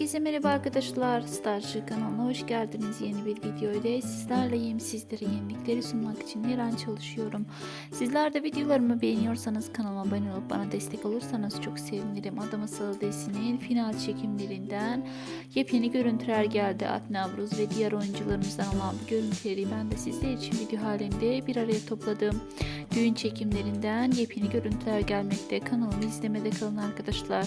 Herkese merhaba arkadaşlar. Starcı kanalına hoş geldiniz. Yeni bir videoyla sizlerleyim. Sizlere yenilikleri sunmak için her an çalışıyorum. Sizler de videolarımı beğeniyorsanız kanalıma abone olup bana destek olursanız çok sevinirim. Adam Asıl dizisinin final çekimlerinden yepyeni görüntüler geldi. Alp Navruz ve diğer oyuncularımızdan olan bu görüntüleri ben de sizler için video halinde bir araya topladım. Düğün çekimlerinden yepyeni görüntüler gelmekte. Kanalımı izlemede kalın arkadaşlar.